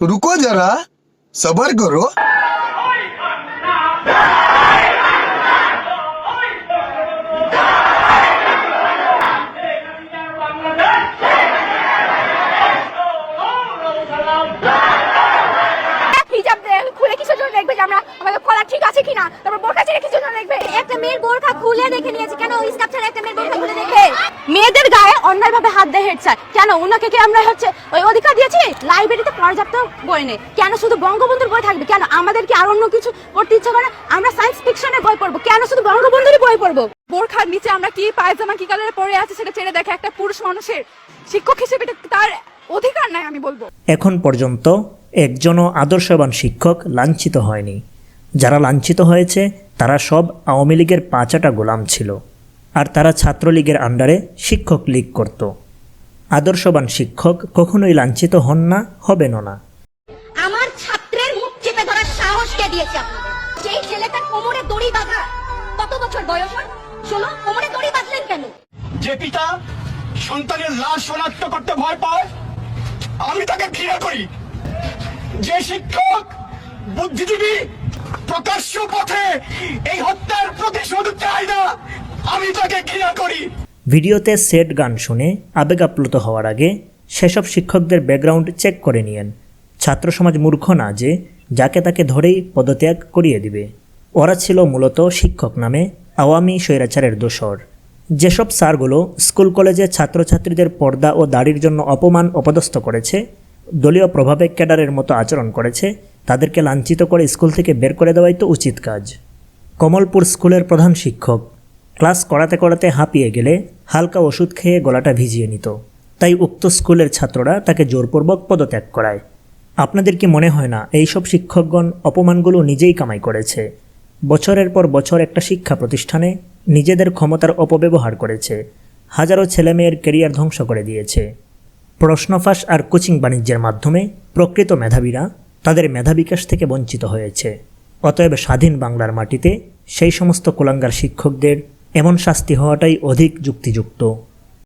રૂકો જરા સબર કરો. দেখবে যে আমরা আমাদের কলা ঠিক আছে কিনা। তারপর বোরকা ছেড়ে কিসের জন্য দেখবে। একটা মেয়ের বোরকা খুলে দেখে নিয়েছে। কেন স্কার্ফ ছাড়া একটা মেয়ের বোরকা খুলে দেখবে মেয়েদের গায়ে অন্যায়ভাবে হাত দেয় হেড স্যার। কেন? ওনাকে কি আমরা হচ্ছে ওই অধিকার দিয়েছি? লাইব্রেরিতে পর্যাপ্ত বই নেই। কেন শুধু বঙ্গবন্ধুর বই থাকবে? কেন আমাদের কি আর অন্য কিছু পড়তে ইচ্ছা করে? আমরা সায়েন্স ফিকশনের বই পড়ব। কেন শুধু বঙ্গবন্ধুরই বই পড়ব? বোরখার নিচে আমরা কি পায়জামা, কি কালারে পরে আছে সেটা ছেড়ে দেখে একটা পুরুষ মানুষের শিক্ষক হিসেবে তার অধিকার নাই আমি বলব। এখন পর্যন্ত একজনও আদর্শবান শিক্ষক লাঞ্ছিত হয়নি। যারা লাঞ্ছিত হয়েছে তারা সব আওয়ামী লীগের পাঁচাটা গোলাম ছিল। আর তারা ছাত্রলীগের আন্ডারে শিক্ষক লীগ করত। আদর্শবান শিক্ষক কখনোই লাঞ্ছিত হন না হবেনও না। আমার ছাত্রের মুখ চেপে ধরার সাহস কে দিয়েছে আপনাদের? যেই ছেলেটার কোমরে দড়ি বাঁধা। কত বছর বয়স ওর? ষোলো কোমরে দড়ি বাঁধলেন কেন? যে পিতা সন্তানের লাশ শনাক্ত করতে ভয় পায় আমি তাকে ঘৃণা করি। যে শিক্ষক, বুদ্ধিজীবী, প্রকাশ্য পথে এই হত্যার প্রতিশোধ চায় না, আমি তাকে ঘৃণা করি। ভিডিওতে সেট গান শুনে আবেগ আপ্লুত হওয়ার আগে সেসব শিক্ষকদের ব্যাকগ্রাউন্ড চেক করে নিয়েন। ছাত্র সমাজ মূর্খ না যে যাকে তাকে ধরেই পদত্যাগ করিয়ে দিবে। ওরা ছিল মূলত শিক্ষক নামে আওয়ামী স্বৈরাচারের দোসর যেসব স্যারগুলো স্কুল কলেজে ছাত্রছাত্রীদের পর্দা ও দাড়ির জন্য অপমান অপদস্থ করেছে দলীয় প্রভাবে ক্যাডারের মতো আচরণ করেছে। তাদেরকে লাঞ্ছিত করে স্কুল থেকে বের করে দেওয়াই তো উচিত কাজ। কমলপুর স্কুলের প্রধান শিক্ষক, ক্লাস করাতে করাতে হাঁপিয়ে গেলে হালকা ওষুধ খেয়ে গলাটা ভিজিয়ে নিত। তাই উক্ত স্কুলের ছাত্ররা তাকে জোরপূর্বক পদত্যাগ করায়। আপনাদের কি মনে হয় না এইসব শিক্ষকগণ অপমানগুলো নিজেই কামাই করেছে? বছরের পর বছর একটা শিক্ষা প্রতিষ্ঠানে নিজেদের ক্ষমতার অপব্যবহার করেছে। হাজারো ছেলেমেয়ের কেরিয়ার ধ্বংস করে দিয়েছে। প্রশ্নফাঁস আর কোচিং বাণিজ্যের মাধ্যমে প্রকৃত মেধাবীরা তাদের মেধাবিকাশ থেকে বঞ্চিত হয়েছে। অতএব স্বাধীন বাংলার মাটিতে সেই সমস্ত কোলাঙ্গার শিক্ষকদের এমন শাস্তি হওয়াটাই অধিক যুক্তিযুক্ত।